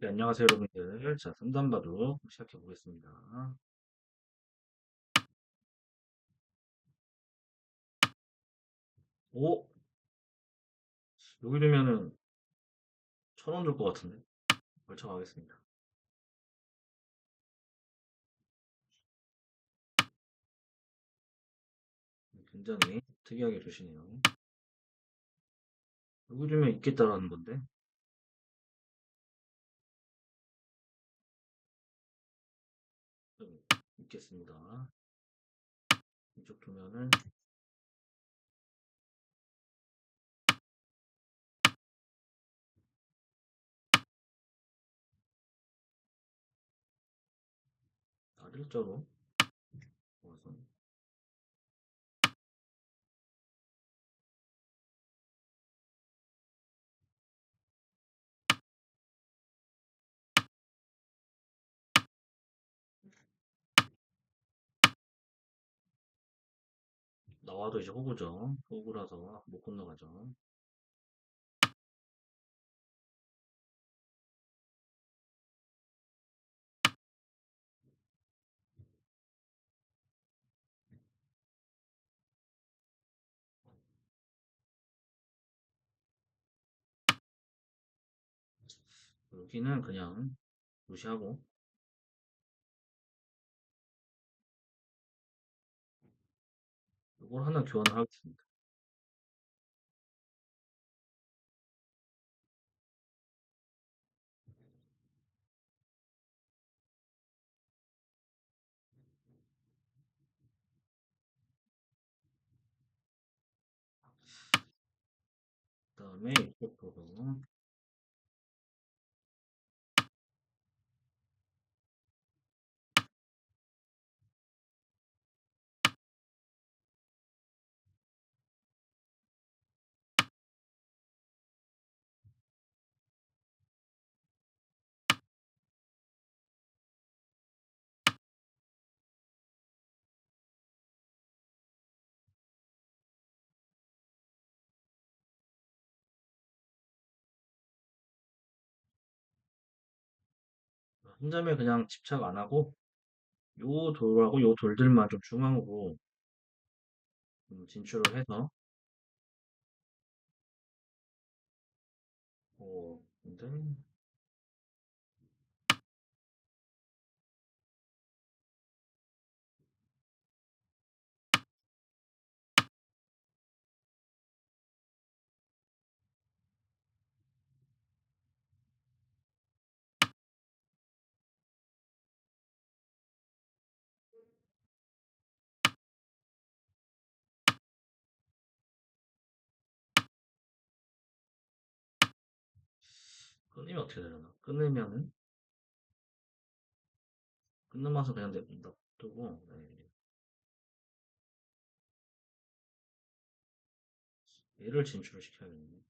네, 안녕하세요, 여러분들. 자, 3단 바둑 시작해 보겠습니다. 오! 여기 두면은 천 원 줄 것 같은데? 걸쳐 가겠습니다. 굉장히 특이하게 주시네요. 여기 두면 있겠다라는 건데. 있겠습니다. 이쪽 두면은 다일자로 나와도 이제 호구죠. 호구라서 못 건너가죠. 여기는 그냥 무시하고 이걸 하나 교환을 하겠습니다. 그 다음에 이쪽으 한 점에 그냥 집착 안 하고 요 돌하고 요 돌들만 좀 중앙으로 음, 진출을 해서 어 근데 끊으면 어떻게 되려나? 끊으면은 맛은 그냥 냅두고 네. 얘를 진출을 시켜야겠네.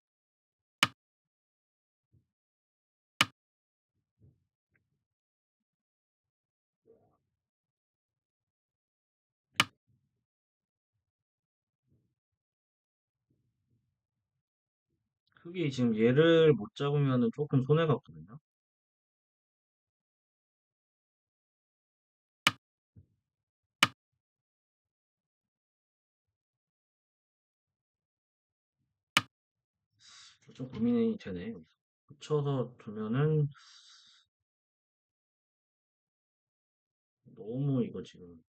크게 지금 얘를 못 잡으면은 조금 손해가 없거든요. 좀 고민이 되네. 붙여서 두면은 너무 이거 지금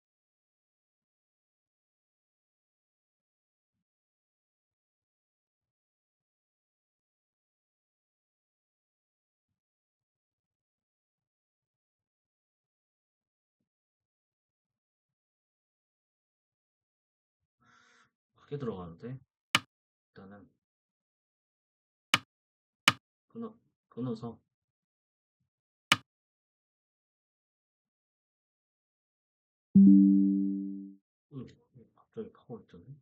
크게 들어가는데 일단은 끊어 끊어서 음, 갑자기 파고 있던데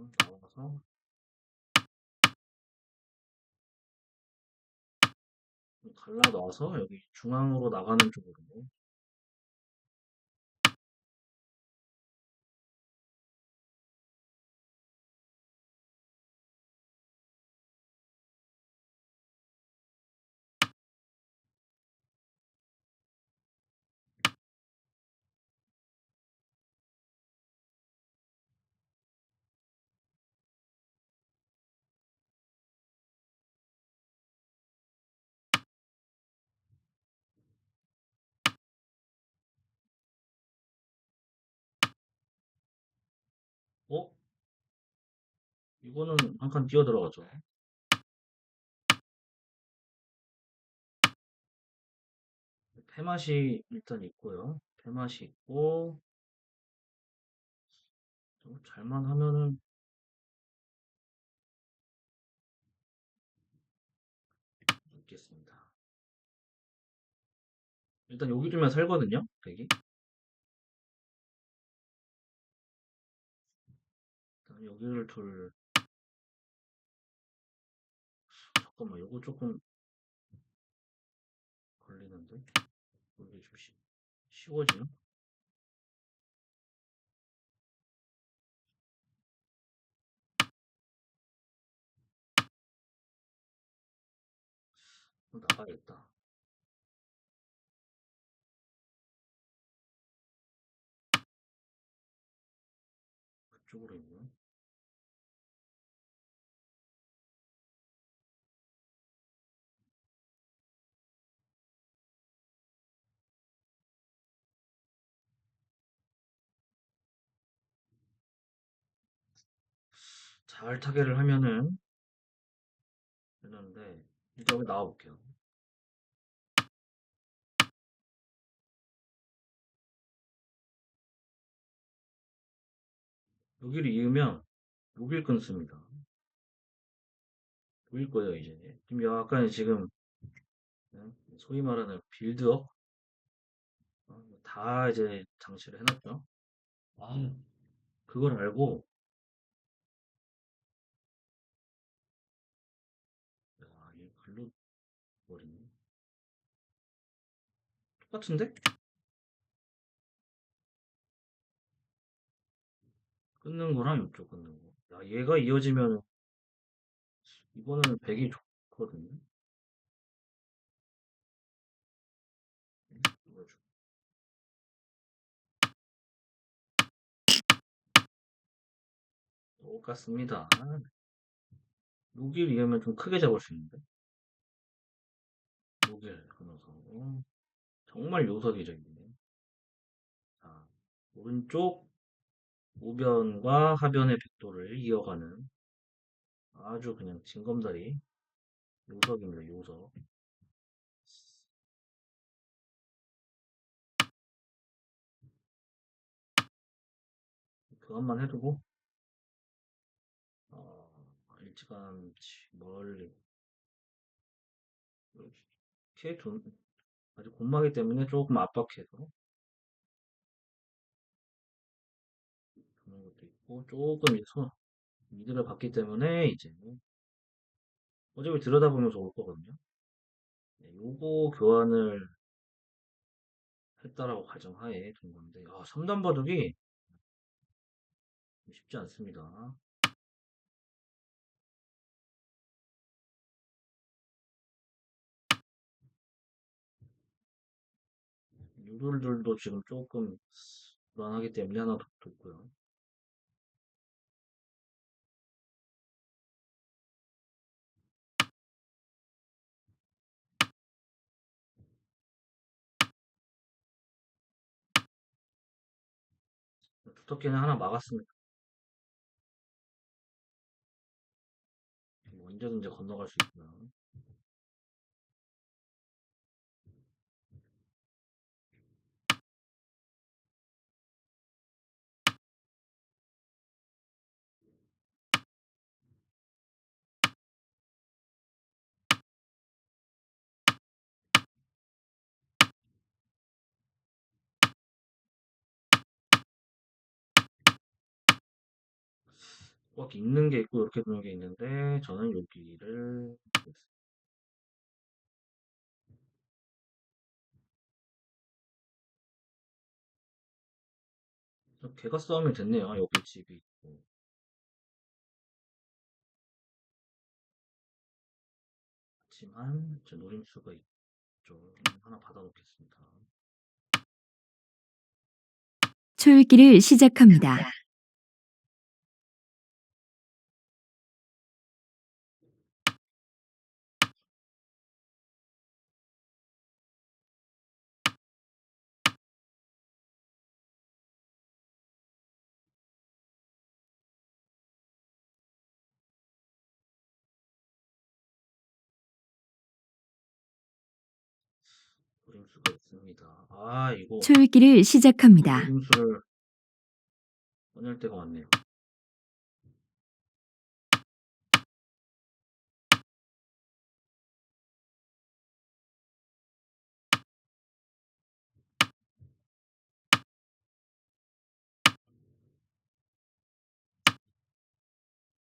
음, 나와서 갈라 놔서 여기 중앙으로 나가는 쪽으로 이거는 한 칸 뛰어 들어가죠. 패맛이 일단 있고요. 패맛이 있고 좀 잘만 하면은 있겠습니다. 일단 여기 두면 살거든요. 일단 여기를 둘 잠깐만 요거 조금 걸리는데 이게 좀 쉬, 쉬워지나? 나가야겠다. 그쪽으로 있네. 잘 타개를 하면은 되는데 일단 여기 나와볼게요. 여기를 이으면 여길 끊습니다. 보일 거예요 이제. 지금 약간 지금 소위 말하는 빌드업 어, 다 이제 장치를 해놨죠. 아, 그걸 알고 같은데? 끊는 거랑 이쪽 끊는 거. 야, 얘가 이어지면 이거는 100이 좋거든요. 똑같습니다. 여길 이으면 좀 크게 잡을 수 있는데. 여길 끊어서 정말 요석이죠 이게. 자, 오른쪽 우변과 하변의 백도를 이어가는 아주 그냥 징검다리 요석입니다. 요석. 그것만 해두고 어, 일찌감치 멀리 이렇게 둔 아주 곰마기 때문에 조금 압박해서 그런 것도 있고 조금 이제 손 미드를 받기 때문에 이제 어차피 들여다보면서 올 거거든요. 네, 요거 교환을 했다라고 가정하에 둔 건데 아 3단 바둑이 쉽지 않습니다. 유돌들도 지금 조금 불안하기 때문에 하나 더 뒀고요. 두텁게는 하나 막았습니다. 언제든지 건너갈 수 있고요. 꽉 있는 게 있고 이렇게 두는 게 있는데 저는 여기를 개가 싸움이 됐네요. 여기 집이 있고. 하지만 제 노림수가 있죠. 하나 받아놓겠습니다. 초읽기를 시작합니다. 노림수가 있습니다. 아, 이거 초읽기를 시작합니다. 노림수를 꺼낼 때가 왔네요.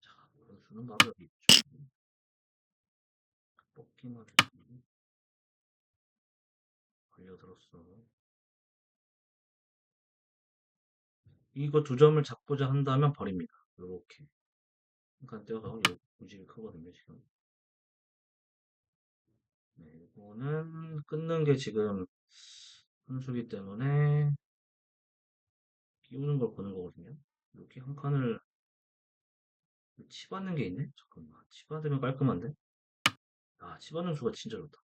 자, 바로 여기 있죠. 뽑기만 했더니 걸려들었어. 이거 두 점을 잡고자 한다면 버립니다. 그러니까 떼어서 요 무집이 크거든요, 지금. 네, 이거는 끊는 게 지금 선수기 때문에 끼우는 걸 보는 거거든요. 이렇게 한 칸을 치받는 게 있네? 잠깐만. 치받으면 깔끔한데? 아, 치받는 수가 진짜 좋다.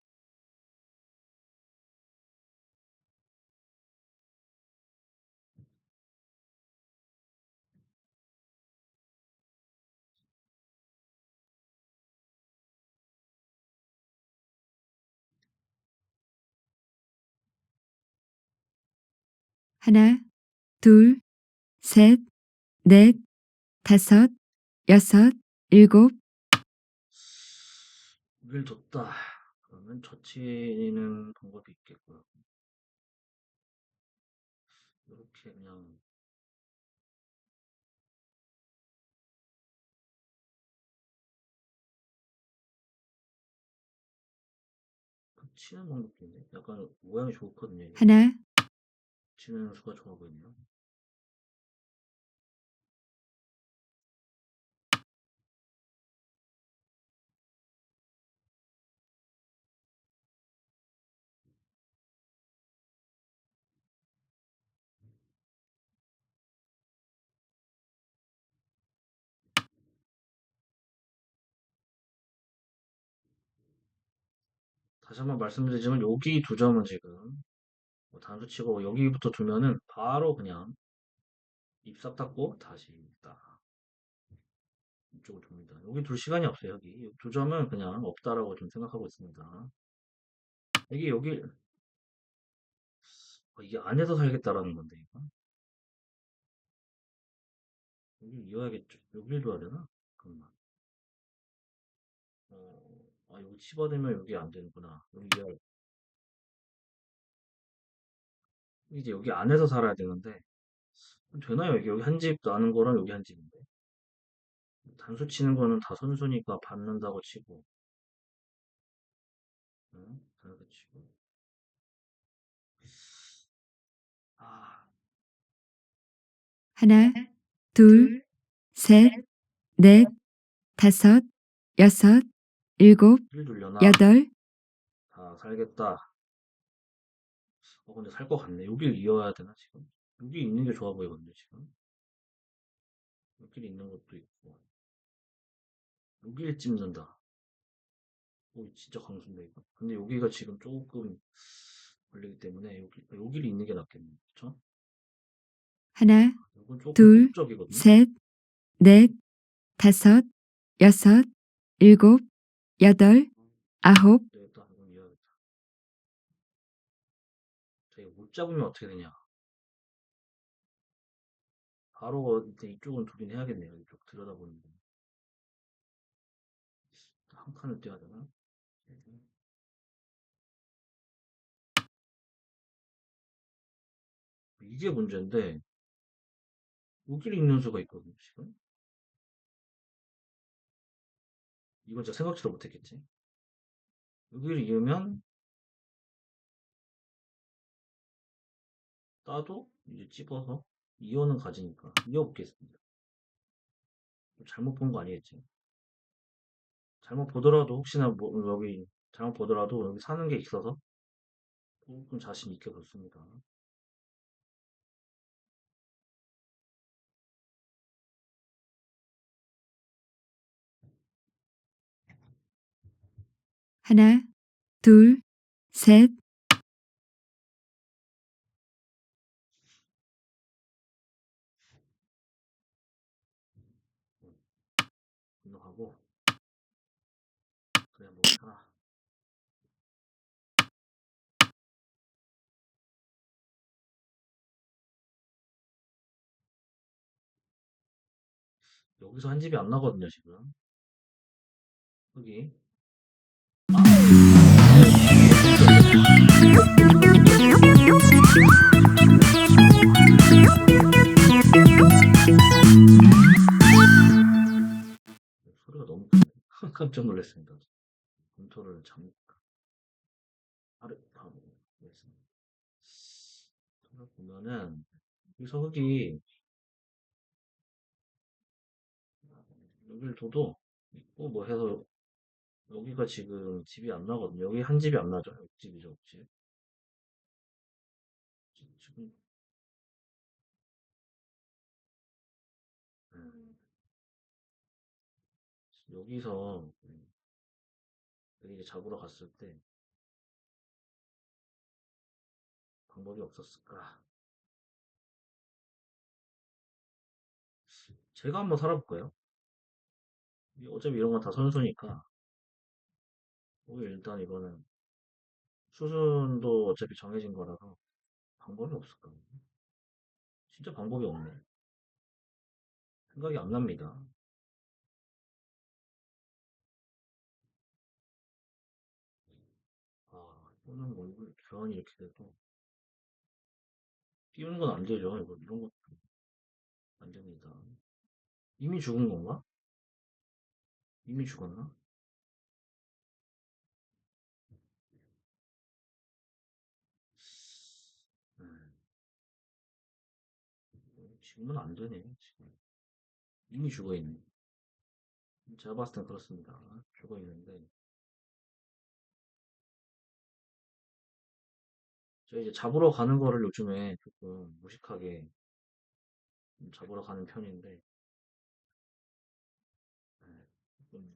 하나, 둘, 셋, 넷, 다섯, 여섯, 일곱, 를 뒀다. 그러면 젖히는 방법이 있겠고요. 이렇게 그냥 치는 방법도 있네. 약간 모양이 좋거든요. 이게. 하나, 치는 수가 좋아 보이네요. 다시 한번 말씀드리지만 여기 두 점은 지금 뭐 단수 치고 여기부터 두면은 바로 그냥 입싹 닫고 다시 딱 이쪽으로 돕니다. 여기 둘 시간이 없어요. 여기 두 점은 그냥 없다라고 좀 생각하고 있습니다. 여기 여기 어, 이게 안에서 살겠다라는 건데 이거 여기 이어야겠죠. 여기를 둬야 되나? 잠깐만. 어, 아 여기 치받으면 여기 안 되는구나. 여기 이어야 이제 여기 안에서 살아야 되는데 되나요? 이게 여기 한 집 나는 거랑 여기 한 집인데 단수 치는 거는 다 선수니까 받는다고 치고 응? 다르게 치고 아 하나, 둘, 셋, 넷, 다섯, 여섯, 일곱, 여덟, 다 살겠다. 어 근데 살 것 같네. 여길 이어야 되나 지금? 여기 있는 게 좋아 보이거든요 지금. 여기 있는 것도 있고 여기를 찝는다. 오 진짜 강수인데 이거. 근데 여기가 지금 조금 걸리기 때문에 여기 여기를 있는 게 낫겠네. 그렇죠? 하나, 이건 조금 둘, 극적이거든요. 셋, 넷, 다섯, 여섯, 일곱, 여덟, 아홉, 못 잡으면 어떻게 되냐? 바로 이제 이쪽은 두긴 해야겠네요. 이쪽 들여다보는 거. 한 칸을 떼야 되나? 이게 문제인데 여기를 읽는 수가 있거든요. 지금. 이건 진짜 생각지도 못했겠지. 여기를 이으면 따도 이제 찝어서 이어는 가지니까 이어보겠습니다. 잘못 본 거 아니겠지? 잘못 보더라도 혹시나 뭐 여기 잘못 보더라도 여기 사는 게 있어서 조금 자신 있게 봤습니다. 하나, 둘, 셋, 여기서 한 집이 안 나거든요, 지금. 여기. 소리가 너무 크네. 깜짝 놀랐습니다. 검토를 잠깐. 아래. 소리를 보면은, 여기서 흙이, 여기를 둬도 있고, 뭐 해서, 여기가 지금 집이 안 나거든요. 여기 한 집이 안 나죠. 옆집이죠, 옆집. 지- 지금, 음, 여기서, 음, 여기 이제 잡으러 갔을 때, 방법이 없었을까? 제가 한번 살아볼까요? 이- 어차피 이런 건 다 선수니까, 뭐 일단 이거는 수순도 어차피 정해진 거라서 방법이 없을까? 진짜 방법이 없네. 생각이 안 납니다. 아, 이거는 뭐, 이거 교환이 이렇게 돼도, 띄우는 건 안 되죠. 이거, 이런 것도 안 됩니다. 이미 죽은 건가? 이미 죽었나? 음, 지금은 안 되네, 지금. 이미 죽어 있네. 제가 봤을 땐 그렇습니다. 죽어 있는데, 제가 이제 잡으러 가는 거를 요즘에 조금 무식하게 좀 잡으러 가는 편인데,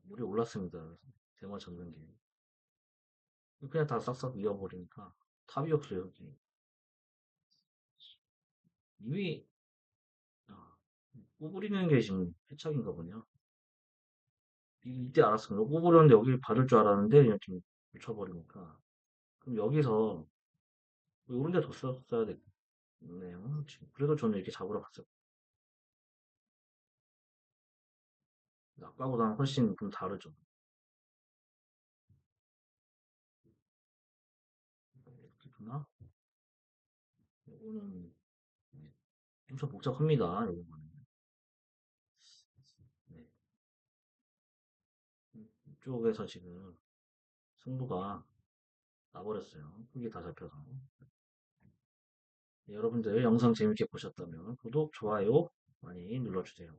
물이 올랐습니다. 대마 잡는 게. 그냥 다 싹싹 이어버리니까 답이 없어요, 여기. 이미, 아, 구부리는 게 지금 패착인가 보네요. 이- 이때 알았습니다. 구부렸는데 여기 받을 줄 알았는데, 이렇게 붙여버리니까. 그럼 여기서, 이런 데 뒀었어야 되겠네요. 지금. 그래도 저는 이렇게 잡으러 갔어요. 아까보다는 훨씬 좀 다르죠. 이렇게 두나? 이거는, 네, 엄청 복잡합니다. 이거는. 네. 이쪽에서 지금 승부가 나버렸어요. 흙이 다 잡혀서. 네, 여러분들 영상 재밌게 보셨다면 구독, 좋아요 많이 눌러주세요.